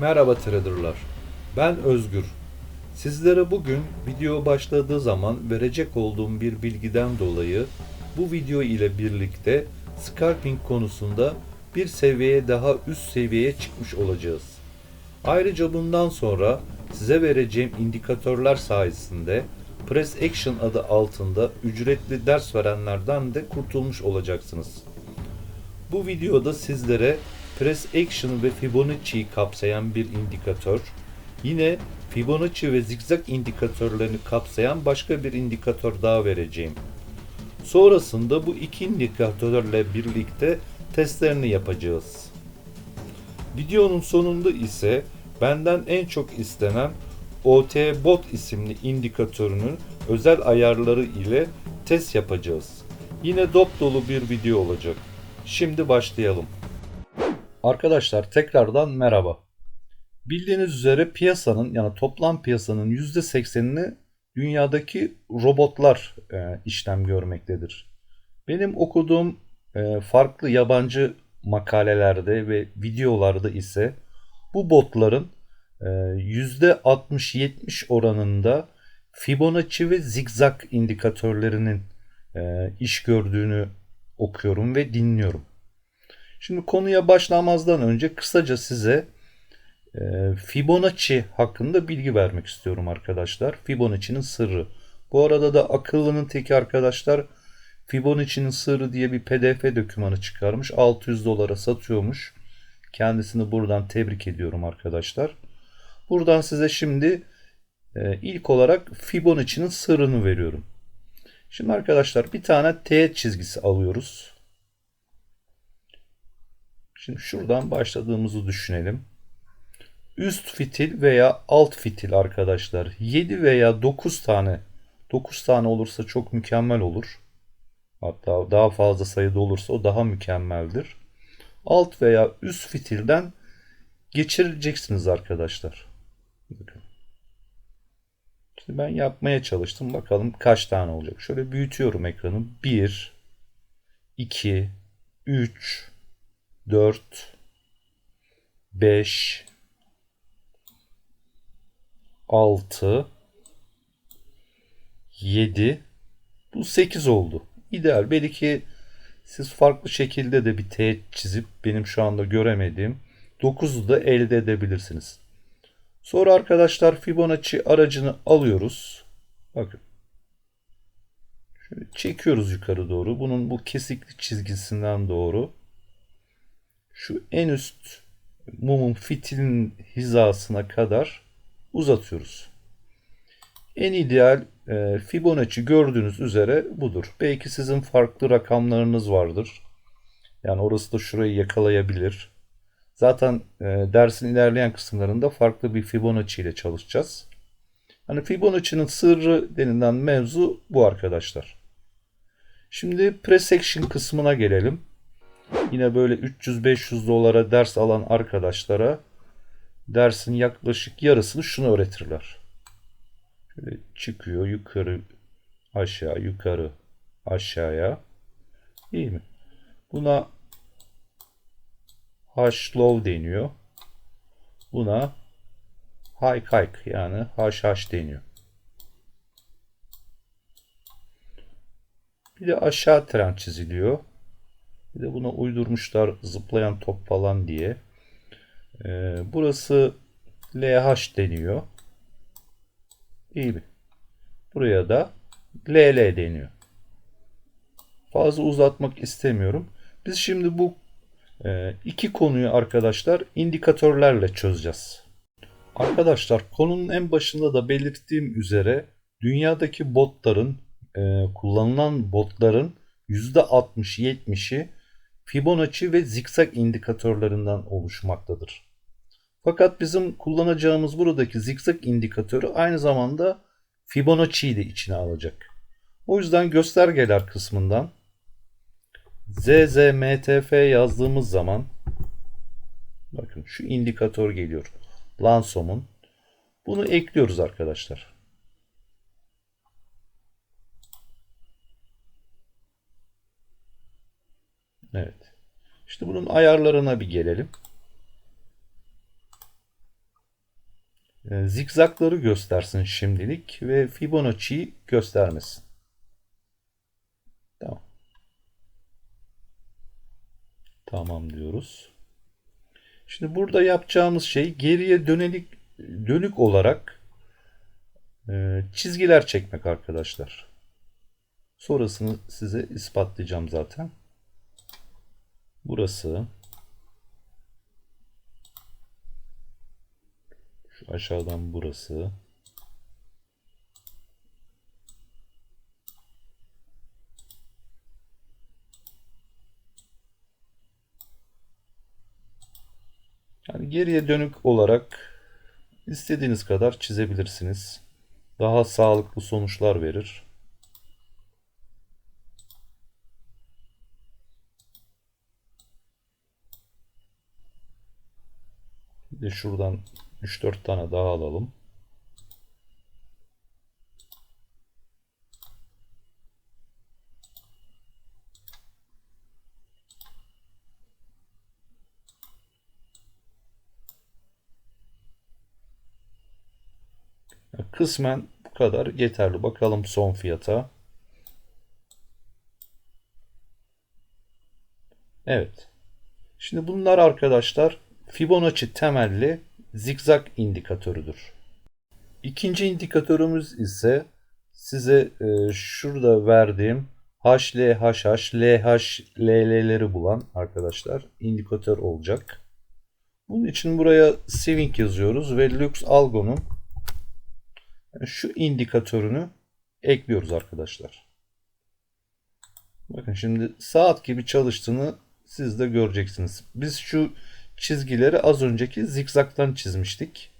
Merhaba traderlar. Ben Özgür. Sizlere bugün video başladığı zaman verecek olduğum bir bilgiden dolayı bu video ile birlikte scalping konusunda bir seviyeye daha üst seviyeye çıkmış olacağız. Ayrıca bundan sonra size vereceğim indikatörler sayesinde Press Action adı altında ücretli ders verenlerden de kurtulmuş olacaksınız. Bu videoda sizlere Press Action ve Fibonacci'yi kapsayan bir indikatör, yine Fibonacci ve zigzag indikatörlerini kapsayan başka bir indikatör daha vereceğim. Sonrasında bu iki indikatörle birlikte testlerini yapacağız. Videonun sonunda ise benden en çok istenen OT Bot isimli indikatörünün özel ayarları ile test yapacağız. Yine dop dolu bir video olacak. Şimdi başlayalım. Arkadaşlar tekrardan merhaba. Bildiğiniz üzere piyasanın yani toplam piyasanın %80'ini dünyadaki robotlar e, işlem görmektedir. Benim okuduğum e, farklı yabancı makalelerde ve videolarda ise bu botların e, %60-70 oranında Fibonacci ve zigzag indikatörlerinin e, iş gördüğünü okuyorum ve dinliyorum. Şimdi konuya başlamazdan önce kısaca size e, Fibonacci hakkında bilgi vermek istiyorum arkadaşlar. Fibonacci'nin sırrı. Bu arada da akıllının teki arkadaşlar Fibonacci'nin sırrı diye bir pdf dokümanı çıkarmış. 600 dolara satıyormuş. Kendisini buradan tebrik ediyorum arkadaşlar. Buradan size şimdi e, ilk olarak Fibonacci'nin sırrını veriyorum. Şimdi arkadaşlar bir tane teğet çizgisi alıyoruz. Şimdi şuradan başladığımızı düşünelim. Üst fitil veya alt fitil arkadaşlar 7 veya 9 tane 9 tane olursa çok mükemmel olur. Hatta daha fazla sayıda olursa o daha mükemmeldir. Alt veya üst fitilden geçireceksiniz arkadaşlar. Bakın. Şimdi ben yapmaya çalıştım. Bakalım kaç tane olacak. Şöyle büyütüyorum ekranı. 1 2 3 4 5 6 7 bu 8 oldu. İdeal. Belki siz farklı şekilde de bir teğet çizip benim şu anda göremediğim 9'u da elde edebilirsiniz. Sonra arkadaşlar Fibonacci aracını alıyoruz. Bakın. Şöyle çekiyoruz yukarı doğru. Bunun bu kesikli çizgisinden doğru şu en üst mumun fitilin hizasına kadar uzatıyoruz. En ideal e, Fibonacci gördüğünüz üzere budur. Belki sizin farklı rakamlarınız vardır. Yani orası da şurayı yakalayabilir. Zaten e, dersin ilerleyen kısımlarında farklı bir Fibonacci ile çalışacağız. Hani Fibonacci'nin sırrı denilen mevzu bu arkadaşlar. Şimdi presection kısmına gelelim. Yine böyle 300-500 dolara ders alan arkadaşlara dersin yaklaşık yarısını şunu öğretirler. Şöyle çıkıyor yukarı aşağı yukarı aşağıya. İyi mi? Buna hash low deniyor. Buna high hike yani hash deniyor. Bir de aşağı trend çiziliyor. Bir de buna uydurmuşlar zıplayan top falan diye. Ee, burası LH deniyor. İyi mi? Buraya da LL deniyor. Fazla uzatmak istemiyorum. Biz şimdi bu e, iki konuyu arkadaşlar indikatörlerle çözeceğiz. Arkadaşlar konunun en başında da belirttiğim üzere dünyadaki botların e, kullanılan botların %60-70'i Fibonacci ve zikzak indikatörlerinden oluşmaktadır. Fakat bizim kullanacağımız buradaki zikzak indikatörü aynı zamanda Fibonacci'yi de içine alacak. O yüzden göstergeler kısmından ZZMTF yazdığımız zaman bakın şu indikatör geliyor. Lansom'un. Bunu ekliyoruz arkadaşlar. Evet. İşte bunun ayarlarına bir gelelim. e, zikzakları göstersin şimdilik ve Fibonacci'yi göstermesin. Tamam. Tamam diyoruz. Şimdi burada yapacağımız şey geriye dönelik dönük olarak e, çizgiler çekmek arkadaşlar. Sonrasını size ispatlayacağım zaten. Burası şu aşağıdan burası Yani geriye dönük olarak istediğiniz kadar çizebilirsiniz. Daha sağlıklı sonuçlar verir. De şuradan 3-4 tane daha alalım. Kısmen bu kadar yeterli. Bakalım son fiyata. Evet. Şimdi bunlar arkadaşlar Fibonacci temelli zigzag indikatörüdür. İkinci indikatörümüz ise size e, şurada verdiğim HLHH, LH, bulan arkadaşlar indikatör olacak. Bunun için buraya Swing yazıyoruz ve Lux Algo'nun şu indikatörünü ekliyoruz arkadaşlar. Bakın şimdi saat gibi çalıştığını siz de göreceksiniz. Biz şu çizgileri az önceki zikzaktan çizmiştik.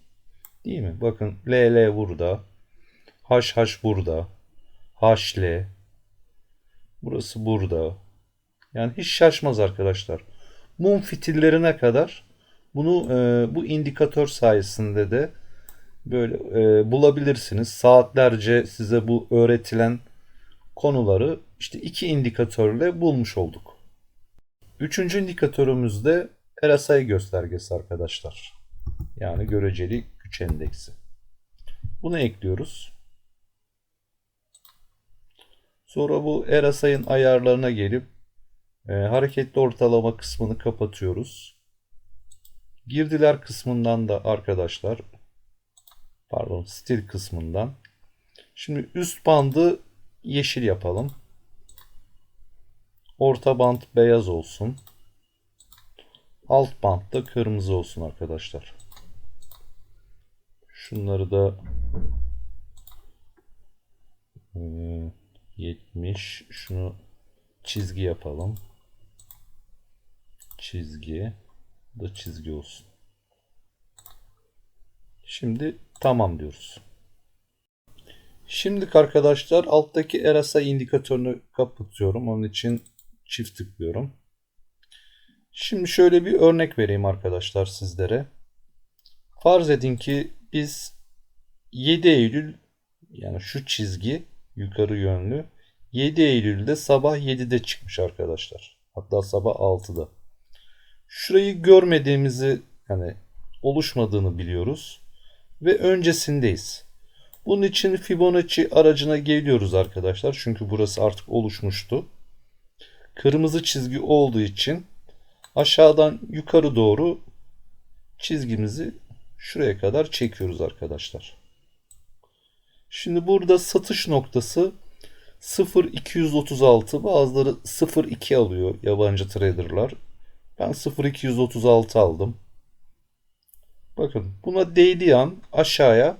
Değil mi? Bakın LL burada. HH burada. HL. Burası burada. Yani hiç şaşmaz arkadaşlar. Mum fitillerine kadar bunu e, bu indikatör sayesinde de böyle e, bulabilirsiniz. Saatlerce size bu öğretilen konuları işte iki indikatörle bulmuş olduk. Üçüncü indikatörümüz de RSI göstergesi arkadaşlar. Yani göreceli güç endeksi. Bunu ekliyoruz. Sonra bu RSI'ın ayarlarına gelip e, hareketli ortalama kısmını kapatıyoruz. Girdiler kısmından da arkadaşlar pardon stil kısmından şimdi üst bandı yeşil yapalım. Orta band beyaz olsun. Alt bant da kırmızı olsun arkadaşlar. Şunları da 70 şunu çizgi yapalım. Çizgi da çizgi olsun. Şimdi tamam diyoruz. Şimdi arkadaşlar alttaki RSI indikatörünü kapatıyorum. Onun için çift tıklıyorum. Şimdi şöyle bir örnek vereyim arkadaşlar sizlere. Farz edin ki biz 7 Eylül yani şu çizgi yukarı yönlü 7 Eylül'de sabah 7'de çıkmış arkadaşlar. Hatta sabah 6'da. Şurayı görmediğimizi yani oluşmadığını biliyoruz ve öncesindeyiz. Bunun için Fibonacci aracına geliyoruz arkadaşlar. Çünkü burası artık oluşmuştu. Kırmızı çizgi olduğu için aşağıdan yukarı doğru çizgimizi şuraya kadar çekiyoruz arkadaşlar. Şimdi burada satış noktası 0.236 bazıları 0.2 alıyor yabancı traderlar. Ben 0.236 aldım. Bakın buna değdiği an aşağıya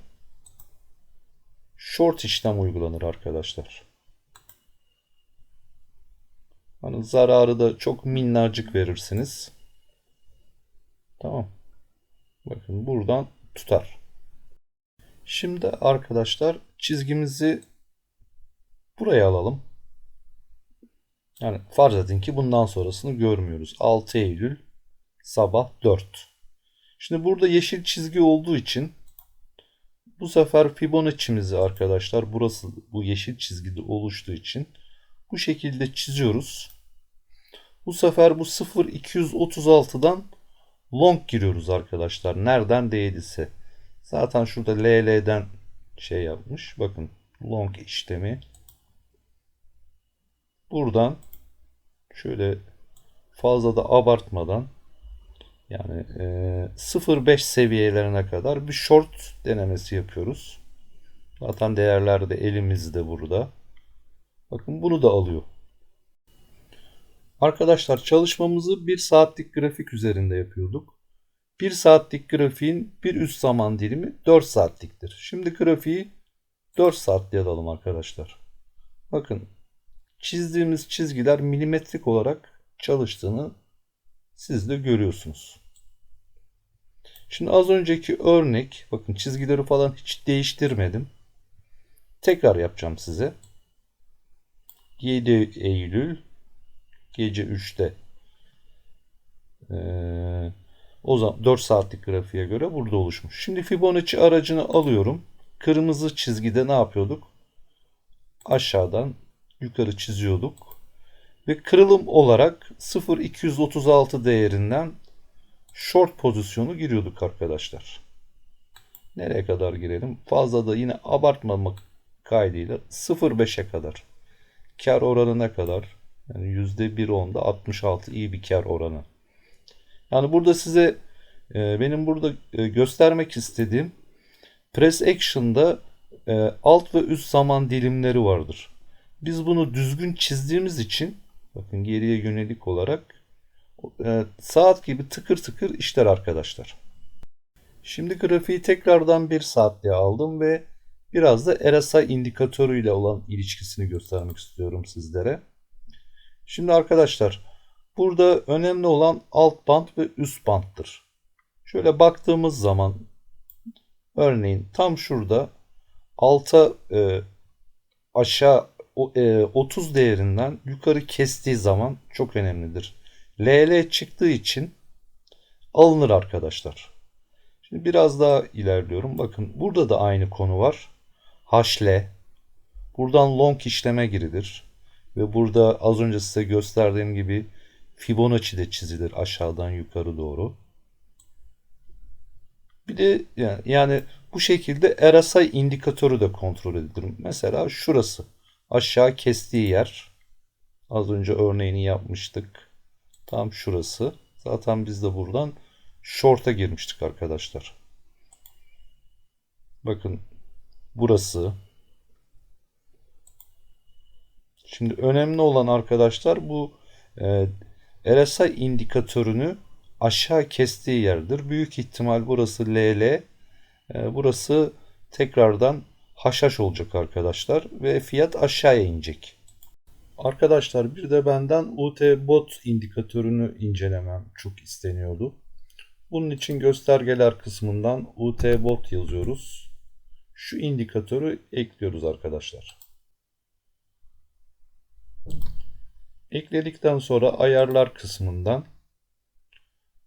short işlem uygulanır arkadaşlar. Hani zararı da çok minnacık verirsiniz. Tamam. Bakın buradan tutar. Şimdi arkadaşlar çizgimizi buraya alalım. Yani farz edin ki bundan sonrasını görmüyoruz. 6 Eylül sabah 4. Şimdi burada yeşil çizgi olduğu için bu sefer Fibonacci'mizi arkadaşlar burası bu yeşil çizgide oluştuğu için bu şekilde çiziyoruz. Bu sefer bu 0.236'dan long giriyoruz arkadaşlar. Nereden değdiyse. Zaten şurada LL'den şey yapmış. Bakın long işlemi. Buradan şöyle fazla da abartmadan yani e, 0.5 seviyelerine kadar bir short denemesi yapıyoruz. Zaten değerler de elimizde burada. Bakın bunu da alıyor. Arkadaşlar çalışmamızı 1 saatlik grafik üzerinde yapıyorduk. 1 saatlik grafiğin bir üst zaman dilimi 4 saatliktir. Şimdi grafiği 4 saatliğe alalım arkadaşlar. Bakın çizdiğimiz çizgiler milimetrik olarak çalıştığını siz de görüyorsunuz. Şimdi az önceki örnek bakın çizgileri falan hiç değiştirmedim. Tekrar yapacağım size. 7 Eylül gece 3'te ee, o zaman 4 saatlik grafiğe göre burada oluşmuş. Şimdi Fibonacci aracını alıyorum. Kırmızı çizgide ne yapıyorduk? Aşağıdan yukarı çiziyorduk. Ve kırılım olarak 0.236 değerinden short pozisyonu giriyorduk arkadaşlar. Nereye kadar girelim? Fazla da yine abartmamak kaydıyla 0.5'e kadar. Kar oranı ne kadar? Yani %1.10'da 66 iyi bir kar oranı. Yani burada size e, benim burada e, göstermek istediğim press action'da e, alt ve üst zaman dilimleri vardır. Biz bunu düzgün çizdiğimiz için bakın geriye yönelik olarak saat gibi tıkır tıkır işler arkadaşlar. Şimdi grafiği tekrardan bir saatliğe aldım ve biraz da RSI indikatörüyle olan ilişkisini göstermek istiyorum sizlere. Şimdi arkadaşlar burada önemli olan alt band ve üst banttır. Şöyle baktığımız zaman örneğin tam şurada alta e, aşağı e, 30 değerinden yukarı kestiği zaman çok önemlidir. LL çıktığı için alınır arkadaşlar. Şimdi biraz daha ilerliyorum. Bakın burada da aynı konu var. HL. Buradan long işleme girilir. Ve burada az önce size gösterdiğim gibi Fibonacci de çizilir aşağıdan yukarı doğru. Bir de yani, yani bu şekilde RSI indikatörü de kontrol edilir. Mesela şurası. Aşağı kestiği yer. Az önce örneğini yapmıştık. Tam şurası. Zaten biz de buradan short'a girmiştik arkadaşlar. Bakın burası. Şimdi önemli olan arkadaşlar bu e, RSI indikatörünü aşağı kestiği yerdir. Büyük ihtimal burası LL. E, burası tekrardan haşhaş olacak arkadaşlar ve fiyat aşağıya inecek. Arkadaşlar bir de benden UT bot indikatörünü incelemem çok isteniyordu. Bunun için göstergeler kısmından UT bot yazıyoruz. Şu indikatörü ekliyoruz arkadaşlar. Ekledikten sonra ayarlar kısmından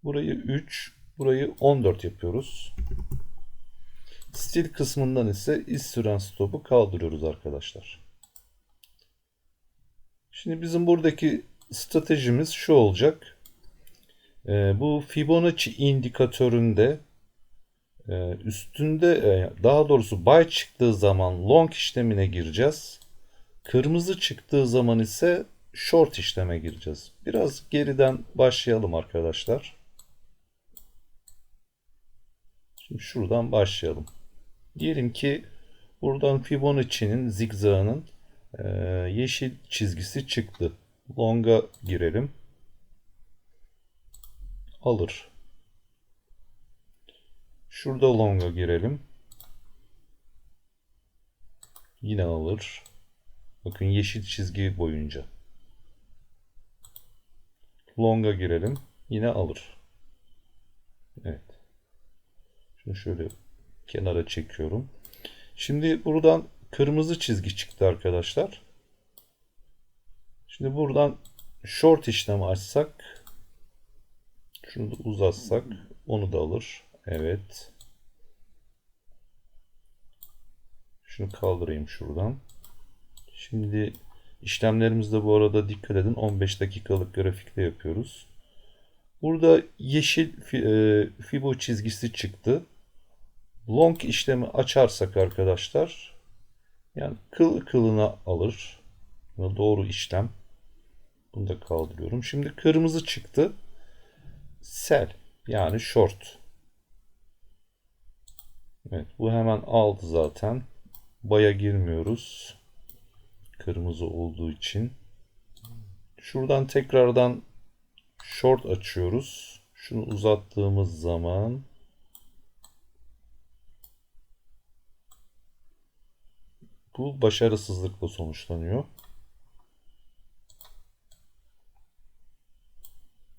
burayı 3, burayı 14 yapıyoruz. Stil kısmından ise iz süren stopu kaldırıyoruz arkadaşlar. Şimdi bizim buradaki stratejimiz şu olacak. Ee, bu Fibonacci indikatöründe üstünde e, daha doğrusu buy çıktığı zaman long işlemine gireceğiz. Kırmızı çıktığı zaman ise short işleme gireceğiz. Biraz geriden başlayalım arkadaşlar. Şimdi şuradan başlayalım. Diyelim ki buradan Fibonacci'nin zigzagının e, yeşil çizgisi çıktı. Long'a girelim. Alır. Şurada long'a girelim. Yine alır. Bakın yeşil çizgi boyunca. Long'a girelim. Yine alır. Evet. Şunu şöyle kenara çekiyorum. Şimdi buradan kırmızı çizgi çıktı arkadaşlar. Şimdi buradan short işlemi açsak şunu da uzatsak onu da alır. Evet. Şunu kaldırayım şuradan. Şimdi işlemlerimizde bu arada dikkat edin 15 dakikalık grafikte yapıyoruz. Burada yeşil e, Fibo çizgisi çıktı. long işlemi açarsak arkadaşlar yani kıl kılına alır. Bu Doğru işlem. Bunu da kaldırıyorum. Şimdi kırmızı çıktı. Sell yani short. Evet bu hemen aldı zaten. Baya girmiyoruz. Kırmızı olduğu için. Şuradan tekrardan short açıyoruz. Şunu uzattığımız zaman bu başarısızlıkla sonuçlanıyor.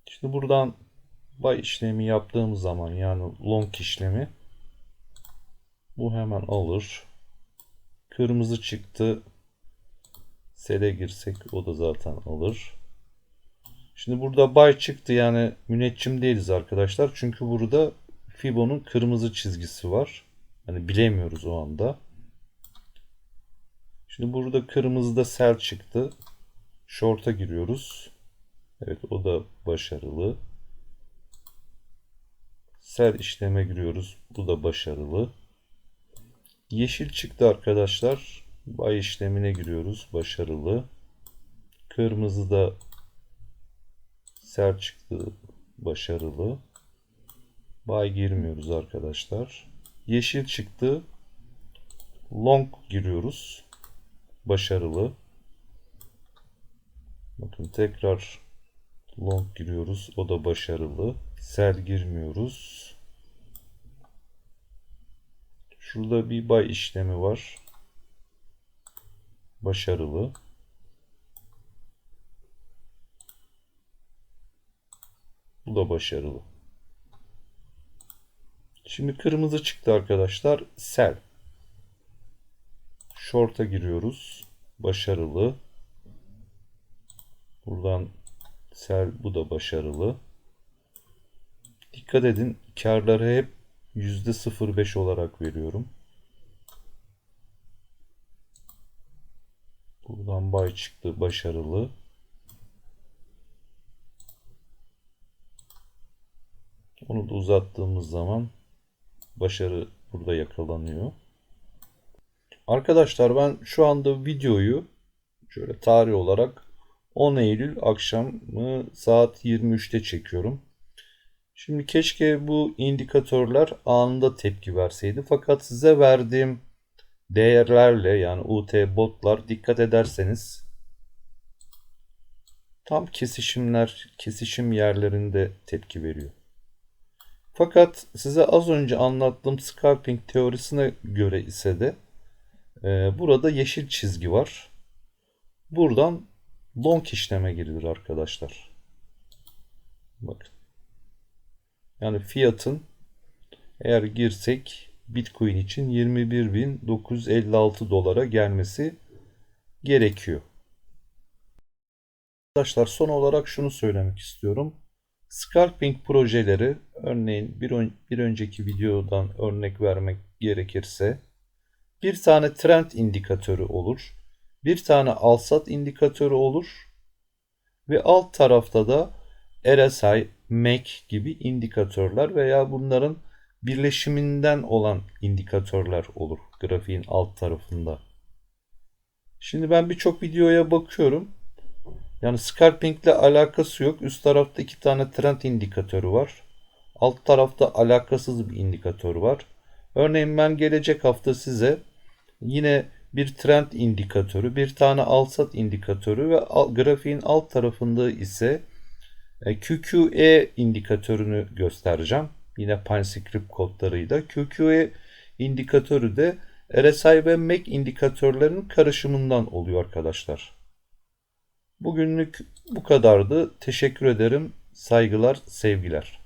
Şimdi buradan buy işlemi yaptığımız zaman yani long işlemi bu hemen alır. Kırmızı çıktı. Sele girsek o da zaten alır. Şimdi burada buy çıktı yani müneccim değiliz arkadaşlar. Çünkü burada Fibo'nun kırmızı çizgisi var. Hani bilemiyoruz o anda. Şimdi burada kırmızıda sell çıktı. Short'a giriyoruz. Evet o da başarılı. Sell işleme giriyoruz. Bu da başarılı. Yeşil çıktı arkadaşlar. Buy işlemine giriyoruz. Başarılı. Kırmızı da sell çıktı. Başarılı. Buy girmiyoruz arkadaşlar. Yeşil çıktı. Long giriyoruz. Başarılı. Bakın tekrar long giriyoruz. O da başarılı. Sell girmiyoruz. Şurada bir buy işlemi var. Başarılı. Bu da başarılı. Şimdi kırmızı çıktı arkadaşlar. Sell. Short'a giriyoruz. Başarılı. Buradan sell bu da başarılı. Dikkat edin karları hep %05 olarak veriyorum. Buradan buy çıktı başarılı. Onu da uzattığımız zaman başarı burada yakalanıyor. Arkadaşlar ben şu anda videoyu şöyle tarih olarak 10 Eylül akşamı saat 23'te çekiyorum. Şimdi keşke bu indikatörler anında tepki verseydi. Fakat size verdiğim değerlerle yani UT botlar dikkat ederseniz tam kesişimler, kesişim yerlerinde tepki veriyor. Fakat size az önce anlattığım scalping teorisine göre ise de e, burada yeşil çizgi var. Buradan long işleme girilir arkadaşlar. Bakın. Yani fiyatın eğer girsek Bitcoin için 21.956 dolara gelmesi gerekiyor. Arkadaşlar son olarak şunu söylemek istiyorum. Scalping projeleri örneğin bir, ön, bir önceki videodan örnek vermek gerekirse bir tane trend indikatörü olur. Bir tane alsat indikatörü olur. Ve alt tarafta da RSI, MAC gibi indikatörler veya bunların birleşiminden olan indikatörler olur grafiğin alt tarafında. Şimdi ben birçok videoya bakıyorum. Yani scalping ile alakası yok. Üst tarafta iki tane trend indikatörü var. Alt tarafta alakasız bir indikatör var. Örneğin ben gelecek hafta size yine bir trend indikatörü, bir tane alsat indikatörü ve grafiğin alt tarafında ise QQE indikatörünü göstereceğim. Yine PanScript kodlarıyla. QQE indikatörü de RSI ve MAC indikatörlerinin karışımından oluyor arkadaşlar. Bugünlük bu kadardı. Teşekkür ederim. Saygılar, sevgiler.